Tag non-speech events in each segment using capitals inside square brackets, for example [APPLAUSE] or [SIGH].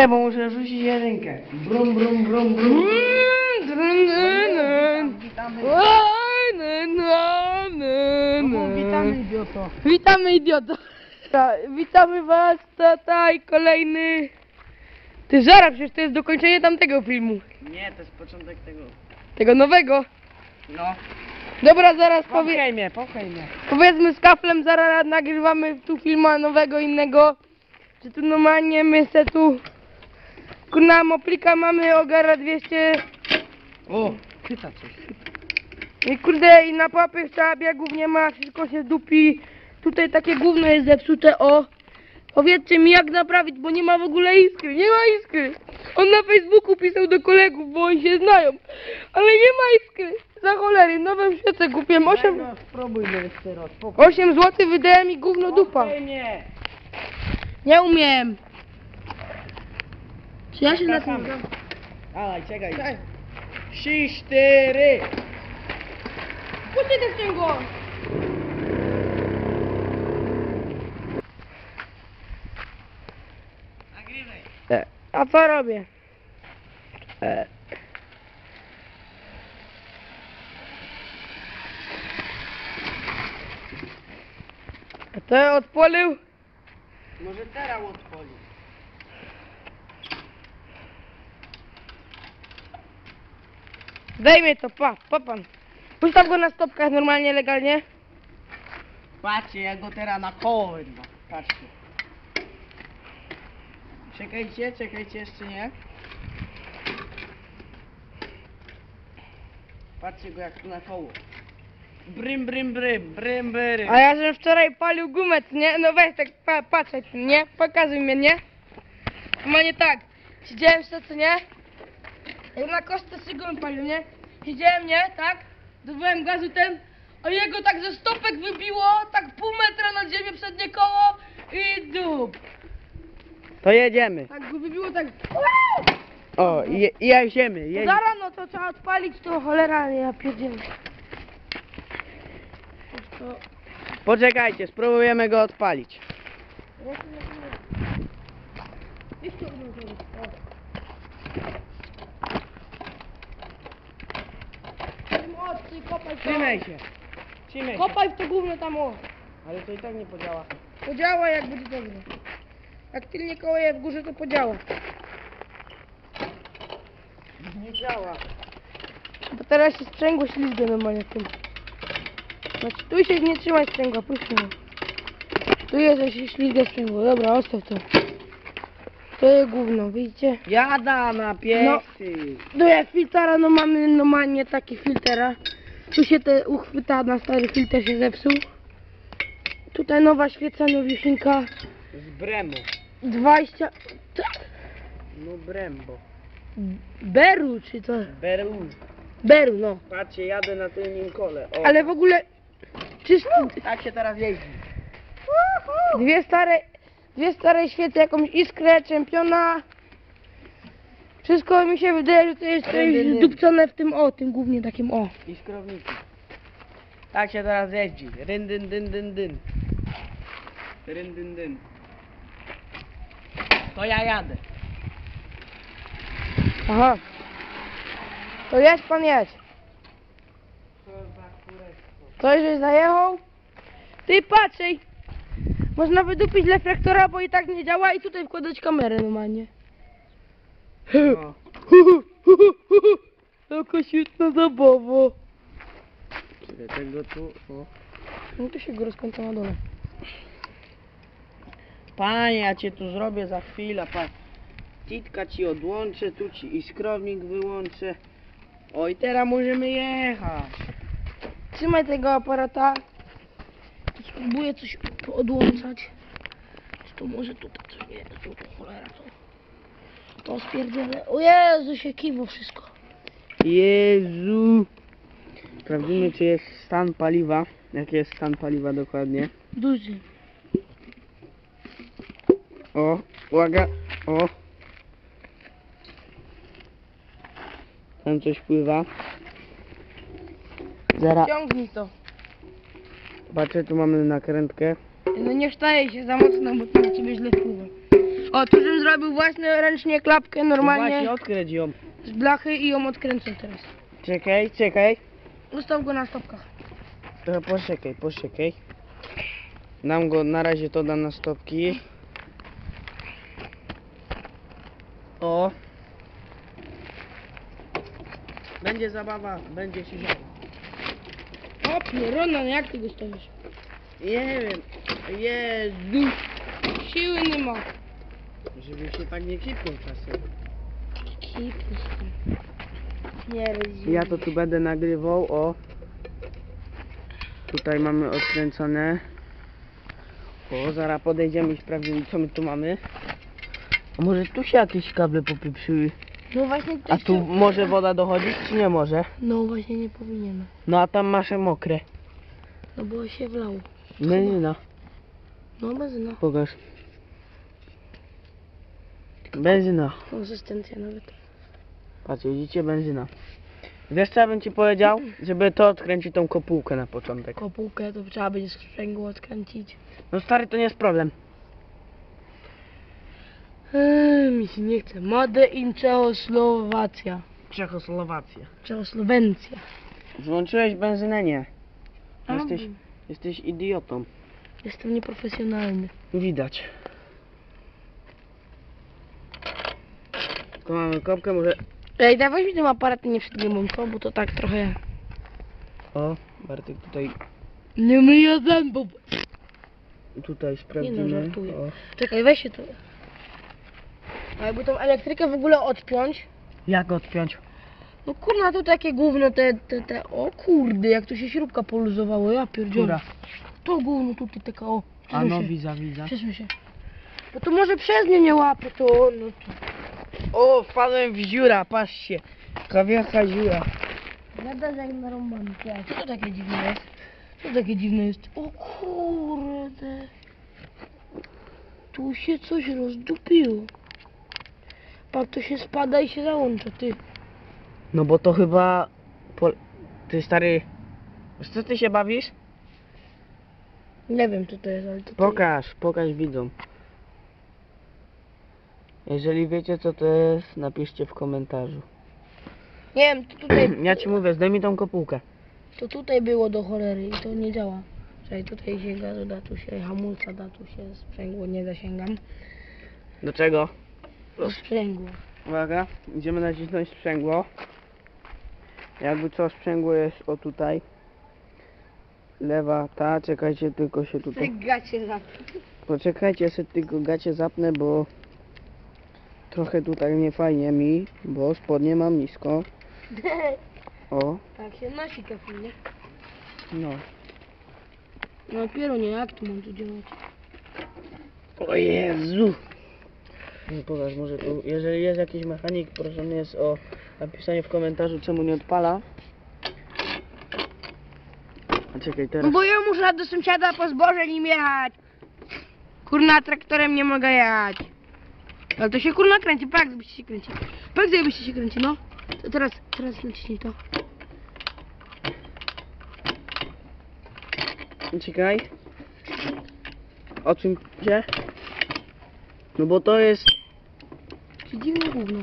Nie, bo muszę rzucić jedynkę. Brum, brum, brum, brum. Mm. Witamy. Oj, no, no, no, witamy idioto. Witamy idioto. Ta, Witamy was, tutaj kolejny... Ty żara, przecież to jest dokończenie tamtego filmu. Nie, to jest początek tego. Tego nowego. No. Dobra, zaraz powie... Popchaj mnie, popchaj mnie. powiedzmy z kaflem, zaraz nagrywamy tu filma nowego, innego. Że tu normalnie my se tu... Kurna, moplika mamy ogara 200... O, chyta coś. I kurde, i na papy trzeba biegów nie ma, wszystko się dupi. Tutaj takie gówno jest zepsute, o. Powiedzcie mi jak naprawić, bo nie ma w ogóle iskry, nie ma iskry. On na Facebooku pisał do kolegów, bo oni się znają. Ale nie ma iskry. Za cholery, nowe świece kupiłem. 8, No, spróbuj mnie jeszcze raz. Popchaj 8 zł wydałem i gówno dupa. Nie umiem. Czy ja się na tym... Dawaj, czekaj. Czekaj. Trzy, cztery. Puśćcie też ciągło. Nagrywaj. A co robię? E. A to odpolił? Może teraz odpalić. Daj mi to, pa, pa pan. Puszczam go na stopkach normalnie, legalnie. Patrzcie, ja go teraz na koło wydam. Patrzcie. Czekajcie, czekajcie jeszcze nie. Patrzcie go jak tu na koło. Brym, brym, brym, brym, brym. A ja żem wczoraj palił gumę, co nie? No weź tak pa, nie? Pokazuj mnie, nie? Normalnie tak. Siedziałem jeszcze, co nie? Na kostce gumę palił, nie? Siedziałem, nie? Tak? Dobyłem gazu ten, a jego tak ze stopek wybiło, tak pół metra nad ziemię przednie koło i dup. To jedziemy. Tak go wybiło, tak... O, i, i jedziemy, jedziemy. Zaraz, no to trzeba odpalić, to cholera, ja pierdzielę. To... Poczekajcie, spróbujemy go odpalić. Jeszcze jedną zrobić, o. Mocy, kopaj to. Trzymaj się. Trzymaj się. Kopaj w to gówno tam o. Ale to i tak nie podziała. Podziała jak będzie dobrze. Jak tylnie koło je w górze to podziała. Nie działa. Bo teraz się sprzęgło ślizgę normalnie w tym. Znaczy tu się nie trzymaj sprzęgła, puść mnie. Tu jest, się ślizga sprzęgło. Dobra, odstaw to. To jest gówno, widzicie? Jada na piesy. No jak filtra, no mamy normalnie taki filtera. Tu się te uchwyta na stary filtr się zepsuł. Tutaj nowa świeca, nowiusinka. Z Bremo. 20... Tak? No Brembo. Beru czy co? Beru. Beru, no. Patrzcie, jadę na tylnym kole. O. Ale w ogóle... Czysto... Tak się teraz jeździ. Dwie stare... Dwie stare świece, jakąś iskrę, czempiona. Wszystko mi się wydaje, że to jest coś zdupcone w tym o, tym głównie takim o. I skrowniki. Tak się teraz jeździ. Ryn, dyn, dyn, dyn, dyn. Ryn, dyn, dyn. To ja jadę. Aha. To jedź pan jedź. Ktoś żeś zajechał? Ty patrzej. Można wydupić reflektora, bo i tak nie działa i tutaj wkładać kamerę normalnie. O. Jaka świetna zabawa. Czekaj, tego tu, o. No to się go rozkręca na dole. Panie, ja cię tu zrobię za chwilę, pan. Titka ci odłączę, tu ci i skrownik wyłączę. Oj, teraz możemy jechać. Trzymaj tego aparata. Spróbuję coś odłączać. Czy to może tutaj coś nie? Tu, tu cholera to. To spierdzielę. O Jezu, się kiwo wszystko. Jezu. Sprawdzimy, czy jest stan paliwa. Jaki jest stan paliwa dokładnie. Duży. O, uwaga, o. Tam coś pływa. Zaraz, Ciągnij to. patrzę, tu mamy nakrętkę. No nie wstaje się za mocno, bo to na ciebie źle wpływa. O, tu żebym zrobił właśnie ręcznie klapkę No normalnie Właśnie, odkręć ją. z blachy i ją odkręcę teraz. Czekaj, czekaj. Ustaw go na stopkach. Trochę poczekaj, poczekaj. Dam go, na razie to dam na stopki. O. Będzie zabawa, będzie się działo. O, pierona, no jak ty go stoisz? Nie wiem. Jezu. Siły nie ma. Żeby się tak nie kipnął czasem. Kipy Pierdzi. Ja to tu będę nagrywał, o. Tutaj mamy odkręcone. O, zaraz podejdziemy i sprawdzimy co my tu mamy. A może tu się jakieś kable popieprzyły? No właśnie A tu się- może woda dochodzić, czy nie może? No właśnie nie powinienem. No a tam masz mokre. No bo się wlało. Benzyna, No benzyna. pokaż. Benzyna. Konsystencja nawet. Patrz, widzicie, benzyna. Wiesz co ja bym ci powiedział? Żeby to odkręcić tą kopułkę na początek. Kopułkę to trzeba będzie sprzęgło odkręcić. No stary, to nie jest problem. Eee, mi się nie chce. Made in Czechosłowacja. Czechosłowacja. Czechosłowencja. Włączyłeś benzynę? Nie. Jesteś, jesteś idiotą. Jestem nieprofesjonalny. Widać. Tu mamy kopkę, może... Ej, dawaj mi tym aparatem nie przed bo to tak trochę... O, Bartek tutaj, Nie myję zębów. tutaj sprawdzimy. żartuję. o. Czekaj, weź się to. A jakby tą elektrykę w ogóle odpiąć, Jak odpiąć? no kurna, tu takie gówno te, te, te, o kurde, jak tu się śrubka poluzowało, ja pierdzielę. Która? To gówno tutaj taka, o, A no, widza, widza. przesuń się. Bo to może przez nie nie łapie, to, no to. O, wpadłem w dziura, patrzcie. Kawiecha dziura. Gadasz jak narąbany, tak. Co to takie dziwne jest? Co to takie dziwne jest? O kurde. Tu się coś rozdupiło. Pak to się spada i się załącza, ty. No bo to chyba... Po... Ty stary... Co ty się bawisz? Nie wiem co to jest, ale to Pokaż, pokaż widzom. Jeżeli wiecie co to jest, napiszcie w komentarzu. Nie wiem, to tutaj, [CLEARS THROAT] Ja ci mówię, zdejmij tą kopułkę. to tutaj było do cholery i to nie działa. Czekaj, tutaj się gazu da, tu się hamulca da, tu się sprzęgło, nie zasięgam. Do czego? Do sprzęgło. Uwaga, idziemy nacisnąć sprzęgło. Jakby co, sprzęgło jest o tutaj. Lewa, ta, czekajcie, tylko się tutaj... gacie za Poczekajcie, ja sobie tylko gacie zapnę, bo... Trochę tutaj nie fajnie mi, bo spodnie mam nisko. [LAUGHS] O, Tak się nosi kafel, nie? no. No dopiero nie, jak tu mam tu działać? O Jezu! Nie pokaż, może tu, jeżeli jest jakiś mechanik, proszony jest o napisanie w komentarzu, czemu nie odpala. A czekaj, No teraz... bo ja muszę do sąsiada po zboże nim jechać. Kurna, traktorem nie mogę jechać. Ale to się kurna kręci, pak byście się kręci. Pak byście się kręci, no. To teraz, teraz naciśnij to. Czekaj. O czym się? No bo to jest... Czy dziwne gówno.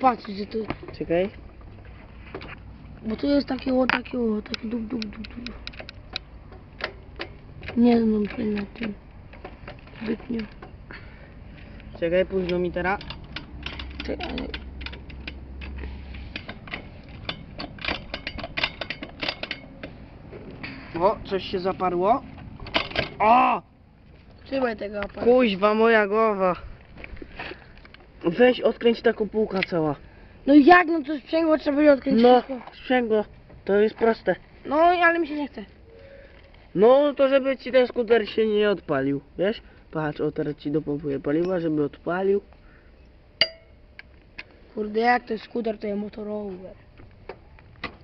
Patrz, że to, Czekaj. bo to jest takie o, takie o, takie dup, dup, dup, dup. Nie znam się na tym. Zbytnio. Czekaj, późno mi teraz. Czekaj, O, coś się zaparło. O! Trzymaj tego aparatu. Kuźwa, moja głowa. Weź, odkręć ta kopułka cała. No jak, no to sprzęgło trzeba będzie odkręcić. No, wszystko. sprzęgło. To jest proste. No, ale mi się nie chce. No, to żeby ci ten skuter się nie odpalił, wiesz? Patrz, o teraz ci dopompuję paliwa, żeby odpalił. Kurde, jak to jest skuter, to jest motorower.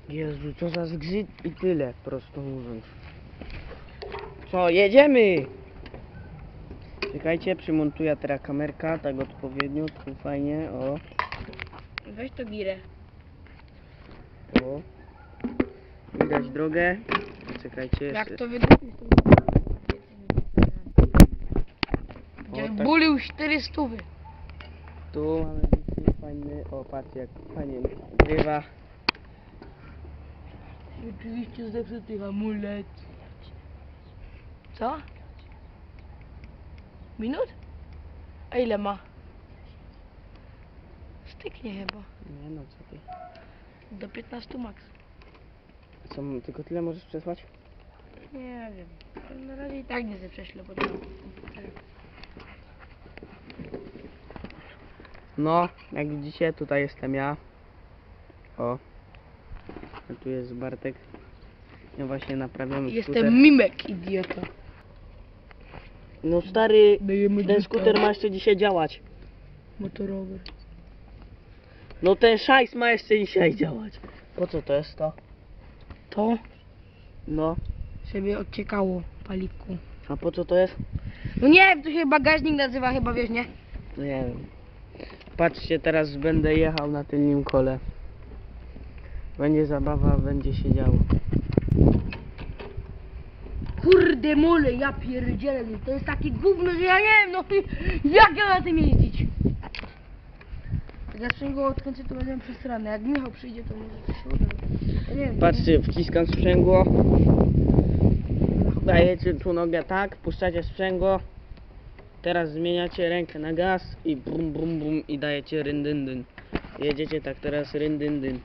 Jezu, co za zgrzyt i tyle, prosto mówiąc. Co, jedziemy! Czekajcie, przymontuję teraz kamerka, tak odpowiednio, tu fajnie, o, Weź to girę. o. Widać drogę. Czekajcie Jak jeszcze. to wydrukić? Jak tak. bulił 400. Tu mamy licznik fajny. O, patrzcie jak fajnie grywa. Oczywiście zepsuty amulet. Co? Minut? A ile ma? Styknie chyba. Nie no, co ty. Do 15 max. Co, tylko tyle możesz przesłać? Nie wiem. Na razie i tak nie zeprześlę, bo to... No, jak widzicie, tutaj jestem ja. O. A tu jest Bartek. Ja właśnie naprawiam Jestem skuter. mimek, idiota. No stary, Dajemy ten skuter ma jeszcze dzisiaj działać. Motorowy. No ten szajs ma jeszcze dzisiaj działać. Po co to jest to? To No, sobie odciekało paliku. a po co to jest? No nie wiem, to się bagażnik nazywa chyba, wiesz, nie? No nie wiem. Patrzcie, teraz będę jechał na tylnym kole. Będzie zabawa, będzie się działo. Kurde mole, ja pierdzielę, to jest takie gówno, że ja nie wiem, no jak ja na tym jeździć? Jak ja sprzęgło odkręcę, to będę przesrany, jak Michał przyjdzie, to może się uda. Ja nie wiem. Patrzcie, wciskam sprzęgło. Dajecie tu nogę tak, puszczacie sprzęgło. Teraz zmieniacie rękę na gaz i brum brum brum i dajecie ryndyn Jedziecie tak teraz ryndyn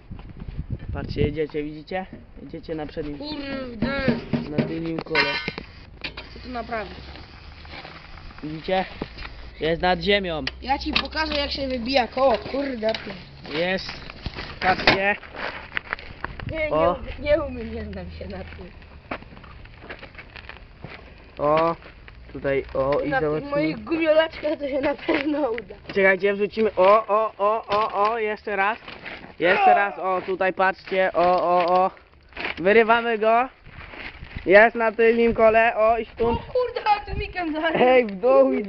Patrzcie, jedziecie, widzicie? Jedziecie na przednim, Kurde, na tylnym kole. co tu naprawdę? Widzicie? Jest nad ziemią. Ja ci pokażę jak się wybija koło, kurde. ty. Jest. Patrzcie. Nie, O. nie, nie umiem, nie znam się na tym. O, tutaj, o i Na tych zobaczmy. moich gumiolaczkach to się na pewno uda. Czekajcie, wrzucimy. O, o, o, o, o, jeszcze raz. Jeszcze raz, o, tutaj patrzcie, o, o, o. Wyrywamy go. Jest na tylnym kole, o i O stąd. kurde, tu mikem dalej. Hej, w dół i